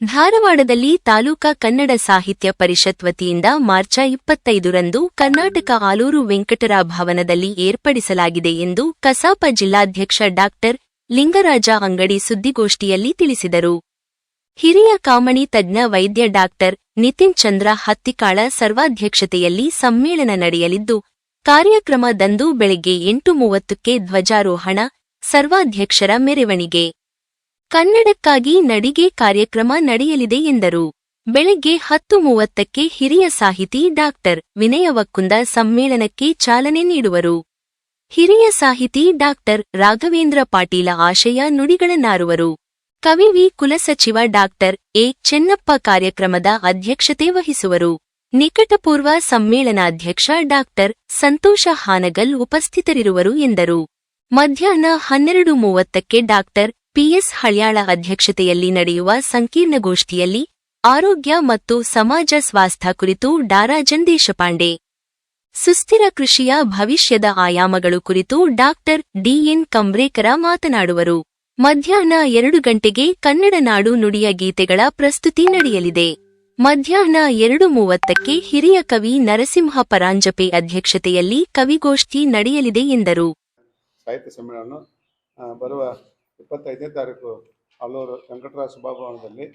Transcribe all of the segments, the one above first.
ಧಾರವಾಡದಲ್ಲಿ ತಾಲೂಕಾ ಕನ್ನಡ ಸಾಹಿತ್ಯ ಪರಿಷತ್ ವತಿಯಿಂದ ಮಾರ್ಚ ಇಪ್ಪತ್ತೈದರಂದು ಕರ್ನಾಟಕ ಆಲೂರು ವೆಂಕಟರ ಭವನದಲ್ಲಿ ಏರ್ಪಡಿಸಲಾಗಿದೆ ಎಂದು ಕಸಾಪ ಜಿಲ್ಲಾಧ್ಯಕ್ಷ ಡಾಕ್ಟರ್ ಲಿಂಗರಾಜ ಅಂಗಡಿ ಸುದ್ದಿಗೋಷ್ಠಿಯಲ್ಲಿ ತಿಳಿಸಿದರು. ಹಿರಿಯ ಕಾಮಣಿ ತಜ್ಞ ವೈದ್ಯ ಡಾಕ್ಟರ್ ನಿತಿನ್ ಚಂದ್ರ ಹತ್ತಿಕಾಳ ಸರ್ವಾಧ್ಯಕ್ಷತೆಯಲ್ಲಿ ಸಮ್ಮೇಳನ ನಡೆಯಲಿದ್ದು ಕಾರ್ಯಕ್ರಮದಂದು ಬೆಳಗ್ಗೆ ಎಂಟು ಮೂವತ್ತಕ್ಕೆ ಧ್ವಜಾರೋಹಣ, ಸರ್ವಾಧ್ಯಕ್ಷರ ಮೆರವಣಿಗೆ. ಕನ್ನಡಕ್ಕಾಗಿ ನಡಿಗೆ ಕಾರ್ಯಕ್ರಮ ನಡೆಯಲಿದೆ ಎಂದರು. ಬೆಳಗ್ಗೆ ಹತ್ತು ಮೂವತ್ತಕ್ಕೆ ಹಿರಿಯ ಸಾಹಿತಿ ಡಾಕ್ಟರ್ ವಿನಯ ವಕ್ಕುಂದ ಸಮ್ಮೇಳನಕ್ಕೆ ಚಾಲನೆ ನೀಡುವರು. ಹಿರಿಯ ಸಾಹಿತಿ ಡಾಕ್ಟರ್ ರಾಘವೇಂದ್ರ ಪಾಟೀಲ ಆಶಯ ನುಡಿಗಳನ್ನಾರುವರು. ಕವಿವಿ ಕುಲಸಚಿವ ಡಾಕ್ಟರ್ ಎ. ಚೆನ್ನಪ್ಪ ಕಾರ್ಯಕ್ರಮದ ಅಧ್ಯಕ್ಷತೆ ವಹಿಸುವರು. ನಿಕಟಪೂರ್ವ ಸಮ್ಮೇಳನಾಧ್ಯಕ್ಷ ಡಾಕ್ಟರ್ ಸಂತೋಷ ಹಾನಗಲ್ ಉಪಸ್ಥಿತರಿರುವರು ಎಂದರು. ಮಧ್ಯಾಹ್ನ ಹನ್ನೆರಡು ಮೂವತ್ತಕ್ಕೆ ಡಾಕ್ಟರ್ ಪಿಎಸ್ ಹಳ್ಯಾಳ ಅಧ್ಯಕ್ಷತೆಯಲ್ಲಿ ನಡೆಯುವ ಸಂಕೀರ್ಣಗೋಷ್ಠಿಯಲ್ಲಿ ಆರೋಗ್ಯ ಮತ್ತು ಸಮಾಜ ಸ್ವಾಸ್ಥ್ಯ ಕುರಿತು ಡಾರಾಜನ್ ದೇಶಪಾಂಡೆ ಸುಸ್ಥಿರ ಕೃಷಿಯ ಭವಿಷ್ಯದ ಆಯಾಮಗಳು ಕುರಿತು ಡಾಕ್ಟರ್ ಡಿಎನ್ ಕಂಬ್ರೇಕರ ಮಾತನಾಡುವರು. ಮಧ್ಯಾಹ್ನ ಎರಡು ಗಂಟೆಗೆ ಕನ್ನಡ ನಾಡು ನುಡಿಯ ಗೀತೆಗಳ ಪ್ರಸ್ತುತಿ ನಡೆಯಲಿದೆ. ಮಧ್ಯಾಹ್ನ ಎರಡು ಮೂವತ್ತಕ್ಕೆ ಹಿರಿಯ ಕವಿ ನರಸಿಂಹ ಪರಾಂಜಪೆ ಅಧ್ಯಕ್ಷತೆಯಲ್ಲಿ ಕವಿಗೋಷ್ಠಿ ನಡೆಯಲಿದೆ ಎಂದರು. ಇಪ್ಪತ್ತೈದನೇ ತಾರೀಕು ಅಲ್ಲೂರು ವೆಂಕಟರಾಜ ಸಭಾಭವನದಲ್ಲಿ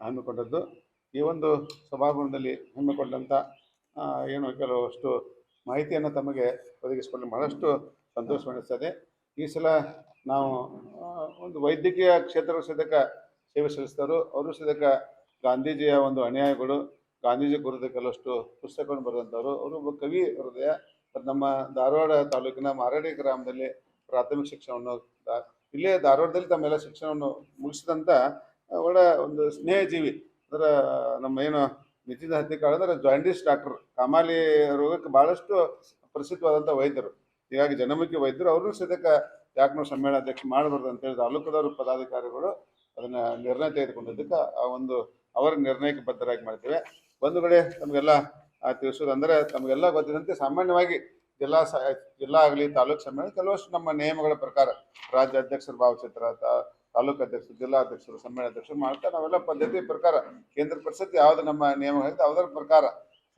ಹಮ್ಮಿಕೊಂಡದ್ದು. ಈ ಒಂದು ಸಭಾಭವನದಲ್ಲಿ ಹಮ್ಮಿಕೊಂಡಂಥ ಏನು ಕೆಲವಷ್ಟು ಮಾಹಿತಿಯನ್ನು ತಮಗೆ ಒದಗಿಸಿಕೊಂಡು ಬಹಳಷ್ಟು ಸಂತೋಷವೆನಿಸ್ತದೆ ಈ ಸಲ ನಾವು ಒಂದು ವೈದ್ಯಕೀಯ ಕ್ಷೇತ್ರದ ಸದಕ ಸೇವೆ ಸಲ್ಲಿಸಿದವರು ಅವರು ಸದಕ ಗಾಂಧೀಜಿಯ ಒಂದು ಅನ್ಯಾಯಗಳು. ಗಾಂಧೀಜಿ ಕುರಿತ ಕೆಲವಷ್ಟು ಪುಸ್ತಕಗಳನ್ನು ಬರೆದಂಥವ್ರು. ಅವರು ಒಬ್ಬ ಕವಿ ಹೃದಯ. ನಮ್ಮ ಧಾರವಾಡ ತಾಲೂಕಿನ ಮಾರಾಡಿ ಗ್ರಾಮದಲ್ಲಿ ಪ್ರಾಥಮಿಕ ಶಿಕ್ಷಣವನ್ನು ಇಲ್ಲೇ ಧಾರವಾಡದಲ್ಲಿ ತಮ್ಮೆಲ್ಲ ಶಿಕ್ಷಣವನ್ನು ಮುಗಿಸಿದಂಥ ಒಳ್ಳೆ ಒಂದು ಸ್ನೇಹಜೀವಿ. ಅಂದ್ರೆ, ನಮ್ಮ ಏನು ನಿತಿನ್ ಹತ್ತಿಕಾಳ ಅಂದ್ರೆ ಜಾಯಿಂಡಿಸ್ ಡಾಕ್ಟರ್. ಕಾಮಾಲಿ ರೋಗಕ್ಕೆ ಬಹಳಷ್ಟು ಪ್ರಸಿದ್ಧವಾದಂಥ ವೈದ್ಯರು. ಹೀಗಾಗಿ ಜನಮುಖಿ ವೈದ್ಯರು. ಅವರು ಸದ್ಯಕ್ಕ ಯಾಕೆ ಸಮ್ಮೇಳನ ಅಧ್ಯಕ್ಷ ಮಾಡಬಾರ್ದು ಅಂತೇಳಿ ತಾಲೂಕದವರು ಪದಾಧಿಕಾರಿಗಳು ಅದನ್ನ ನಿರ್ಣಯ ತೆಗೆದುಕೊಂಡಿದ್ದಕ್ಕೆ ಆ ಒಂದು ಅವರ ನಿರ್ಣಯಕ್ಕೆ ಬದ್ಧರಾಗಿ ಮಾಡ್ತೇವೆ. ಒಂದು ಕಡೆ ತಮಗೆಲ್ಲ ಅಂದರೆ ತಮಗೆಲ್ಲ ಗೊತ್ತಿದಂತೆ ಸಾಮಾನ್ಯವಾಗಿ ಜಿಲ್ಲಾ ಸ ಜಿಲ್ಲಾ ಆಗಲಿ ತಾಲೂಕು ಸಮ್ಮೇಳನ, ಕೆಲವಷ್ಟು ನಮ್ಮ ನಿಯಮಗಳ ಪ್ರಕಾರ ರಾಜ್ಯ ಅಧ್ಯಕ್ಷರ ಭಾವಚಿತ್ರ ತಾಲೂಕು ಅಧ್ಯಕ್ಷರು, ಜಿಲ್ಲಾ ಅಧ್ಯಕ್ಷರು, ಸಮ್ಮೇಳನ ಅಧ್ಯಕ್ಷರು ಮಾಡ್ತಾ ನಾವೆಲ್ಲ ಪದ್ಧತಿ ಪ್ರಕಾರ, ಕೇಂದ್ರ ಪರಿಷತ್ ಯಾವ್ದು ನಮ್ಮ ನಿಯಮ ಹೇಳ್ತಾ ಅದರ ಪ್ರಕಾರ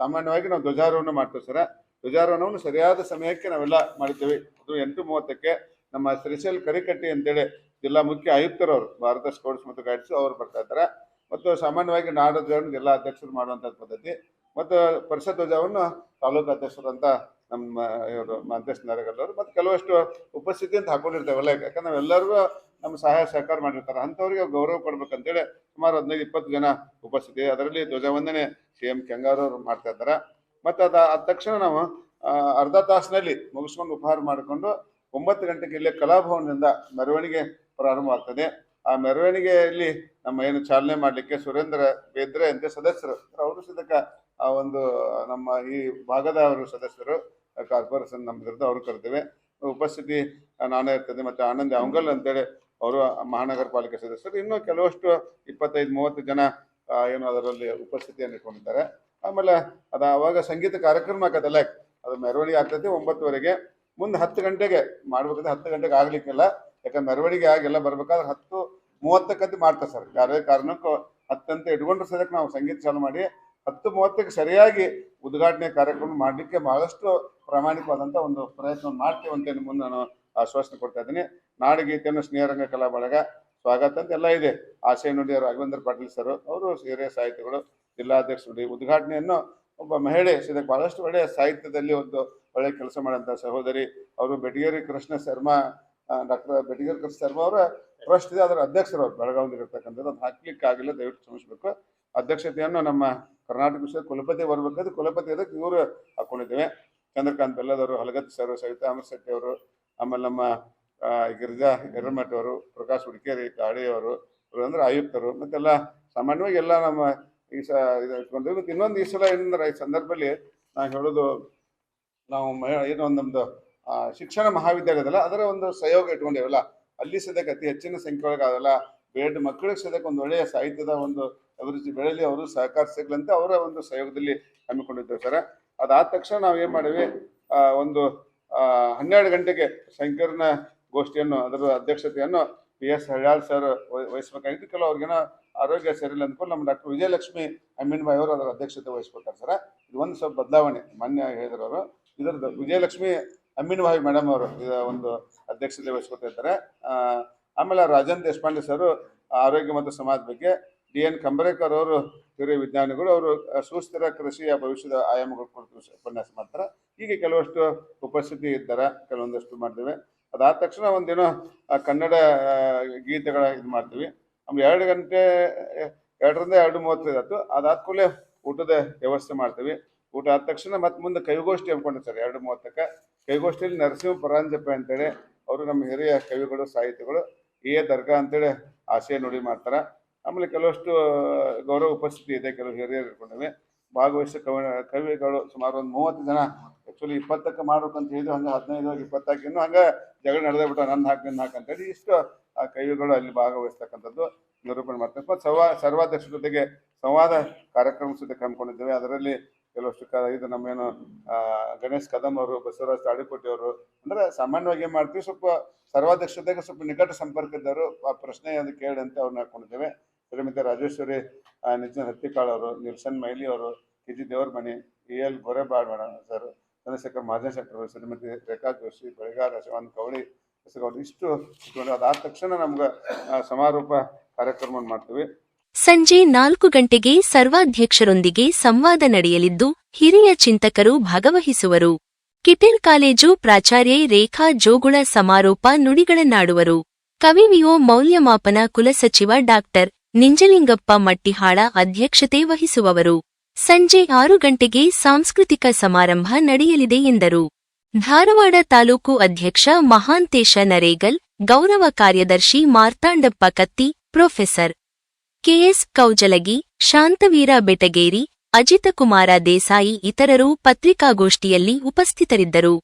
ಸಾಮಾನ್ಯವಾಗಿ ನಾವು ಧ್ವಜಾರೋಹಣ ಮಾಡ್ತೇವೆ ಸರ. ಧ್ವಜಾರೋಹಣವನ್ನು ಸರಿಯಾದ ಸಮಯಕ್ಕೆ ನಾವೆಲ್ಲ ಮಾಡಿದ್ದೇವೆ. ಅದು ಎಂಟು ಮೂವತ್ತಕ್ಕೆ ನಮ್ಮ ಶ್ರೀಶೈಲ್ ಕರಿಕಟ್ಟಿ ಅಂತೇಳಿ ಜಿಲ್ಲಾ ಮುಖ್ಯ ಆಯುಕ್ತರವರು ಭಾರತ ಸ್ಪೋರ್ಟ್ಸ್ ಮತ್ತು ಗೈಡ್ಸ್ ಅವರು ಬರ್ತಾ ಇದ್ದಾರೆ. ಮತ್ತು ಸಾಮಾನ್ಯವಾಗಿ ನಾಡ ಜಿಲ್ಲಾ ಅಧ್ಯಕ್ಷರು ಮಾಡುವಂಥ ಪದ್ಧತಿ. ಮತ್ತು ಪರಿಷತ್ ಧ್ವಜವನ್ನು ತಾಲೂಕು ಅಧ್ಯಕ್ಷರು ಅಂತ ನಮ್ಮ ಇವರು ಮಂತೇಶ್ ನರಗಲ್ಲವರು ಮತ್ತು ಕೆಲವಷ್ಟು ಉಪಸ್ಥಿತಿ ಅಂತ ಹಾಕೊಂಡಿರ್ತೇವಲ್ಲ ಯಾಕಂದ್ರೆ ನಾವೆಲ್ಲರಿಗೂ ನಮ್ಮ ಸಹಾಯ ಸಹಕಾರ ಮಾಡಿರ್ತಾರೆ. ಅಂಥವ್ರಿಗೆ ಗೌರವ ಕೊಡ್ಬೇಕಂತೇಳಿ ಸುಮಾರು ಹದಿನೈದು, ಇಪ್ಪತ್ತು ಜನ ಉಪಸ್ಥಿತಿ. ಅದರಲ್ಲಿ ಧ್ವಜವಂದನೆ ಸಿ ಎಂ ಕೆಂಗಾರವ್ರು ಮಾಡ್ತಾ ಇದ್ದಾರೆ. ಮತ್ತು ಅದು ಆದ ತಕ್ಷಣ ನಾವು ಅರ್ಧ ತಾಸಿನಲ್ಲಿ ಮುಗಿಸ್ಕೊಂಡು ಉಪಹಾರ ಮಾಡಿಕೊಂಡು ಒಂಬತ್ತು ಗಂಟೆಗೆ ಇಲ್ಲೇ ಕಲಾಭವನದಿಂದ ಮೆರವಣಿಗೆ ಪ್ರಾರಂಭವಾಗ್ತದೆ ಆ ಮೆರವಣಿಗೆಯಲ್ಲಿ ನಮ್ಮ ಏನು ಚಾಲನೆ ಮಾಡಲಿಕ್ಕೆ ಸುರೇಂದ್ರ ಬೇದ್ರೆ ಅಂತ ಸದಸ್ಯರು. ಅವರು ಸದಕ ಆ ಒಂದು ನಮ್ಮ ಈ ಭಾಗದವರು ಸದಸ್ಯರು. ಕಾರ್ಪೊರೇಷನ್ ಜೊತೆ ಅವರು ಕರಿತೇವೆ ಉಪಸ್ಥಿತಿ ನಾನೇ ಇರ್ತದೆ ಮತ್ತು ಆನಂದ್ ಅವಂಗಲ್ ಅಂತೇಳಿ ಅವರು ಮಹಾನಗರ ಪಾಲಿಕೆ ಸದಸ್ಯರು. ಇನ್ನೂ ಕೆಲವಷ್ಟು ಇಪ್ಪತ್ತೈದು, ಮೂವತ್ತು ಜನ ಏನು ಅದರಲ್ಲಿ ಉಪಸ್ಥಿತಿಯನ್ನು ಇಟ್ಕೊಂಡಿದ್ದಾರೆ. ಆಮೇಲೆ ಅದು ಅವಾಗ ಸಂಗೀತ ಕಾರ್ಯಕ್ರಮ ಆಗತ್ತಲ್ಲ ಅದು ಮೆರವಣಿಗೆ ಆಗ್ತೈತಿ ಒಂಬತ್ತುವರೆಗೆ. ಮುಂದೆ ಹತ್ತು ಗಂಟೆಗೆ ಮಾಡ್ಬೇಕಾದ್ರೆ ಹತ್ತು ಗಂಟೆಗೆ ಆಗ್ಲಿಕ್ಕಿಲ್ಲ. ಯಾಕಂದ್ರೆ ಮೆರವಣಿಗೆ ಆಗೆಲ್ಲ ಬರ್ಬೇಕಾದ್ರೆ ಹತ್ತು ಮೂವತ್ತಕ್ಕಂತ ಮಾಡ್ತಾರೆ ಸರ್. ಯಾರೇ ಕಾರಣಕ್ಕೂ ಹತ್ತಂತ ಇಟ್ಕೊಂಡ್ರೆ ಸದ್ಯಕ್ಕೆ ನಾವು ಸಂಗೀತ ಚಾಲು ಮಾಡಿ ಹತ್ತು ಮೂವತ್ತಕ್ಕೆ ಸರಿಯಾಗಿ ಉದ್ಘಾಟನೆ ಕಾರ್ಯಕ್ರಮ ಮಾಡಲಿಕ್ಕೆ ಬಹಳಷ್ಟು ಪ್ರಾಮಾಣಿಕವಾದಂಥ ಒಂದು ಪ್ರಯತ್ನ ಮಾಡ್ತೇವೆ ಅಂತ ಮುಂದೆ ನಾನು ಆಶ್ವಾಸನೆ ಕೊಡ್ತಾ ಇದ್ದೀನಿ. ನಾಡಗೀತೆಯನ್ನು ಸ್ನೇಹರಂಗ ಕಲಾ ಬಳಗ ಸ್ವಾಗತ ಅಂತ ಎಲ್ಲ ಇದೆ. ಆಶಯ ನುಡಿ ರಾಘವೇಂದ್ರ ಪಾಟೀಲ್ ಸರ್ ಅವರು ಹಿರಿಯ ಸಾಹಿತಿಗಳು ಜಿಲ್ಲಾಧ್ಯಕ್ಷರು ಉದ್ಘಾಟನೆಯನ್ನು ಒಬ್ಬ ಮಹಿಳೆ ಸದ್ಯಕ್ಕೆ ಬಹಳಷ್ಟು ಒಳ್ಳೆಯ ಸಾಹಿತ್ಯದಲ್ಲಿ ಒಂದು ಒಳ್ಳೆಯ ಕೆಲಸ ಮಾಡೋಂಥ ಸಹೋದರಿ. ಅವರು ಬೆಟಗೇರಿ ಕೃಷ್ಣ ಶರ್ಮಾ ಡಾಕ್ಟರ್ ಬೆಟಗೇರಿ ಕೃಷ್ಣ ಶರ್ಮಾ ಅವರ ಟ್ರಸ್ಟ್ ಇದೆ. ಅದರ ಅಧ್ಯಕ್ಷರು ಅವರು ಬೆಳಗಾವಿಯಲ್ಲಿ ಇರ್ತಕ್ಕಂಥದ್ದು ಅದು ಹಾಕ್ಲಿಕ್ಕೆ ಆಗಿಲ್ಲ ದಯವಿಟ್ಟು ಕ್ಷಮಿಸಬೇಕು. ಅಧ್ಯಕ್ಷತೆಯನ್ನು ನಮ್ಮ ಕರ್ನಾಟಕ ವಿಶ್ವ ಕುಲಪತಿ ಬರ್ಬೇಕಾದ್ರೆ ಕುಲಪತಿ ಅದಕ್ಕೆ ಇವರು ಹಾಕೊಂಡಿದ್ದೇವೆ. ಚಂದ್ರಕಾಂತ್ ಬೆಲ್ಲದವರು ಹಲಗತ್ತಿ ಸರ್ ಸವಿತಾ ಅಮರ್ ಶೆಟ್ಟಿ ಅವರು, ಆಮೇಲೆ ನಮ್ಮ ಗಿರಿಜಾ ಹಿರಮಠ ಅವರು, ಪ್ರಕಾಶ್ ಹುಡುಕೇರಿ ಕಾಡೆಯವರು ಇವರು ಅಂದ್ರೆ ಆಯುಕ್ತರು, ಮತ್ತೆಲ್ಲ ಸಾಮಾನ್ಯವಾಗಿ ಎಲ್ಲ ನಮ್ಮ ಈ ಸ, ಇದು ಇಟ್ಕೊಂಡ್ವಿ ಮತ್ತು ಇನ್ನೊಂದು ಈ ಸಲ ಏನಂದ್ರೆ ಈ ಸಂದರ್ಭದಲ್ಲಿ ನಾನು ಹೇಳೋದು, ನಾವು ಏನೋ ಒಂದು ನಮ್ದು ಶಿಕ್ಷಣ ಮಹಾವಿದ್ಯಾಲಯದಲ್ಲ, ಅದರ ಒಂದು ಸಹಯೋಗ ಇಟ್ಕೊಂಡೇವಲ್ಲ, ಅಲ್ಲಿ ಸದ್ಯಕ್ಕೆ ಅತಿ ಹೆಚ್ಚಿನ ಸಂಖ್ಯೆ ಒಳಗೆ ಅದೆಲ್ಲ ಬೇಡ ಮಕ್ಕಳಿಗೆ ಸದ್ಯಕ್ಕೆ ಒಂದು ಒಳ್ಳೆಯ ಸಾಹಿತ್ಯದ ಒಂದು ಅಭಿರುಚಿ ಬೆಳೆಯಲಿ ಅವರು ಸಹಕಾರ ಸಿಗ್ಲಂತೆ ಅವರ ಒಂದು ಸಹಯೋಗದಲ್ಲಿ ಹಮ್ಮಿಕೊಂಡಿದ್ದೇವೆ ಸರ್. ಅದಾದ ತಕ್ಷಣ ನಾವು ಏನು ಮಾಡಿವಿ ಒಂದು ಹನ್ನೆರಡು ಗಂಟೆಗೆ ಸಂಕೀರ್ಣ ಗೋಷ್ಠಿಯನ್ನು, ಅದರ ಅಧ್ಯಕ್ಷತೆಯನ್ನು ಪಿ ಎಸ್ ಹಳ್ಯಾಳ್ ಸರ್ ವಹಿಸ್ಬೇಕಾಗಿತ್ತು. ಕೆಲವು ಅವ್ರಿಗೇನೋ ಆರೋಗ್ಯ ಸರಿಯಿಲ್ಲ ಅಂದ್ಕೊಂಡು ನಮ್ಮ ಡಾಕ್ಟರ್ ವಿಜಯಲಕ್ಷ್ಮಿ ಅಮೀನ್ಬಾಯಿ ಅವರು ಅದರ ಅಧ್ಯಕ್ಷತೆ ವಹಿಸ್ಬೇಕಾರೆ ಸರ್. ಇದು ಒಂದು ಸ್ವಲ್ಪ ಬದಲಾವಣೆ, ಮಾನ್ಯ ಹೇಳಿದ್ರು ಅವರು. ಇದರದ್ದು ವಿಜಯಲಕ್ಷ್ಮಿ ಅಮೀನ್ಬಾಯಿ ಮೇಡಮ್ ಅವರು ಒಂದು ಅಧ್ಯಕ್ಷತೆ ವಹಿಸ್ಕೊತಾ ಇದ್ದಾರೆ. ಆಮೇಲೆ ರಾಜನ್ ದೇಶಪಾಂಡೆ ಸರ್, ಆರೋಗ್ಯ ಮತ್ತು ಸಮಾಜ ಬಗ್ಗೆ ಡಿ ಎನ್ ಕಂಬರೇಕರ್ ಅವರು ಹಿರಿಯ ವಿಜ್ಞಾನಿಗಳು, ಅವರು ಸುಸ್ಥಿರ ಕೃಷಿಯ ಭವಿಷ್ಯದ ಆಯಾಮಗಳ ಕುರಿತು ಉಪನ್ಯಾಸ ಮಾಡ್ತಾರೆ. ಹೀಗೆ ಕೆಲವಷ್ಟು ಉಪಸ್ಥಿತಿ ಇದ್ದಾರೆ ಕೆಲವೊಂದಷ್ಟು ಮಾಡ್ತೇವೆ. ಅದಾದ ತಕ್ಷಣ ಒಂದಿನ ಕನ್ನಡ ಗೀತೆಗಳ ಇದು ಮಾಡ್ತೀವಿ. ಆಮೇಲೆ ಎರಡು ಗಂಟೆ, ಎರಡರಿಂದ ಎರಡು ಮೂವತ್ತೈದು ಆಯ್ತು. ಅದಾದ ಕೂಡಲೇ ಊಟದ ವ್ಯವಸ್ಥೆ ಮಾಡ್ತೀವಿ. ಊಟ ಆದ ತಕ್ಷಣ ಮತ್ತೆ ಮುಂದೆ ಕೈಗೋಷ್ಠಿ ಸರ್, ಎರಡು ಮೂವತ್ತಕ್ಕೆ. ಕೈಗೋಷ್ಠಿಯಲ್ಲಿ ನರಸಿಂಹ ಪರಾಂಜಪೆ ಅಂತೇಳಿ, ಅವರು ನಮ್ಮ ಹಿರಿಯ ಕವಿಗಳು, ಸಾಹಿತಿಗಳು, ಎ ದರ್ಗಾ ಅಂತೇಳಿ ಆಸೆ ನುಡಿ ಮಾಡ್ತಾರೆ. ಆಮೇಲೆ ಕೆಲವಷ್ಟು ಗೌರವ ಉಪಸ್ಥಿತಿ ಇದೆ, ಕೆಲವು ಹಿರಿಯರು ಇಟ್ಕೊಂಡಿವೆ ಭಾಗವಹಿಸಿದ ಕವಿ, ಕವಿಗಳು ಸುಮಾರು ಒಂದು ಮೂವತ್ತು ಜನ. ಆ್ಯಕ್ಚುಲಿ ಇಪ್ಪತ್ತಕ್ಕೆ ಮಾಡ್ಬೇಕಂತ ಹೇಳಿದ್ರು, ಹಂಗೆ ಹದಿನೈದು ಇಪ್ಪತ್ತಾಗಿ ಇನ್ನೂ ಹಂಗೆ ಜಗಳ ನಡೆದೇ ಬಿಟ್ಟು ನನ್ನ ಹಾಕಿ ನನ್ನ ಹಾಕಿ ಅಂತೇಳಿ ಇಷ್ಟು, ಆ, ಕವಿಗಳು ಅಲ್ಲಿ ಭಾಗವಹಿಸ್ತಕ್ಕಂಥದ್ದು ನಿರೂಪಣೆ ಮಾಡ್ತಾರೆ. ಮತ್ತು ಸವಾ ಸರ್ವಾಧ್ಯಕ್ಷರ ಜೊತೆಗೆ ಸಂವಾದ ಕಾರ್ಯಕ್ರಮ ಸಹಿತ ಹಮ್ಮಿಕೊಂಡಿದ್ದೇವೆ. ಅದರಲ್ಲಿ ಕೆಲವಷ್ಟು ಕ, ಇದು ನಮ್ಮೇನು ಗಣೇಶ್ ಕದಂ ಅವರು, ಬಸವರಾಜ್ ತಾಳಿಕೋಟಿ ಅವರು, ಅಂದ್ರೆ ಸಾಮಾನ್ಯವಾಗಿ ಏನು ಮಾಡ್ತೀವಿ, ಸ್ವಲ್ಪ ಸರ್ವಾಧ್ಯಕ್ಷ ಜೊತೆಗೆ ಸ್ವಲ್ಪ ನಿಕಟ ಸಂಪರ್ಕ ಇದ್ದವರು ಆ ಪ್ರಶ್ನೆ ಅದು ಕೇಳಿ ಅಂತ ಅವ್ರನ್ನ ಹಾಕೊಂಡಿದ್ದೇವೆ. ಶ್ರೀಮತಿ ರಾಜೇಶ್ವರಿ ನಿಜ ಹತ್ತಿಕಾಳ್ ಅವರು, ನಿಲ್ಸನ್ ಮೈಲಿ ಅವರು, K G Mane A L Gorebal madam sir, Chandrashekhar Mahajan Shettar Shrimati Rekha Joshi Belagara Shivan Kouli ಹೆಸರು ಇಷ್ಟು ಅದಾದ ತಕ್ಷಣ ನಮ್ಗೆ ಸಮಾರೋಪ ಕಾರ್ಯಕ್ರಮವನ್ನು ಮಾಡ್ತೀವಿ. ಸಂಜೆ ನಾಲ್ಕು ಗಂಟೆಗೆ ಸರ್ವಾಧ್ಯಕ್ಷರೊಂದಿಗೆ ಸಂವಾದ ನಡೆಯಲಿದ್ದು, ಹಿರಿಯ ಚಿಂತಕರು ಭಾಗವಹಿಸುವರು. ಕಿಟೇಲ್ ಕಾಲೇಜು ಪ್ರಾಚಾರ್ಯೆ ರೇಖಾ ಜೋಗುಳ ಸಮಾರೋಪ ನುಡಿಗಳನ್ನಾಡುವರು. ಕವಿವಿಯೋ ಮೌಲ್ಯಮಾಪನ ಕುಲಸಚಿವ ಡಾಕ್ಟರ್ ನಿಂಜಲಿಂಗಪ್ಪ ಮಟ್ಟಿಹಾಳ ಅಧ್ಯಕ್ಷತೆ ವಹಿಸುವವರು. ಸಂಜೆ ಆರು ಗಂಟೆಗೆ ಸಾಂಸ್ಕೃತಿಕ ಸಮಾರಂಭ ನಡೆಯಲಿದೆ ಎಂದರು. ಧಾರವಾಡ ತಾಲೂಕು ಅಧ್ಯಕ್ಷ ಮಹಾಂತೇಶ ನರೇಗಲ್, ಗೌರವ ಕಾರ್ಯದರ್ಶಿ Martandappa Katti, professor K S Kaujalagi, Shantaveera Betageri, Ajitkumar Desai, ಇತರರು ಪತ್ರಿಕಾಗೋಷ್ಠಿಯಲ್ಲಿ ಉಪಸ್ಥಿತರಿದ್ದರು.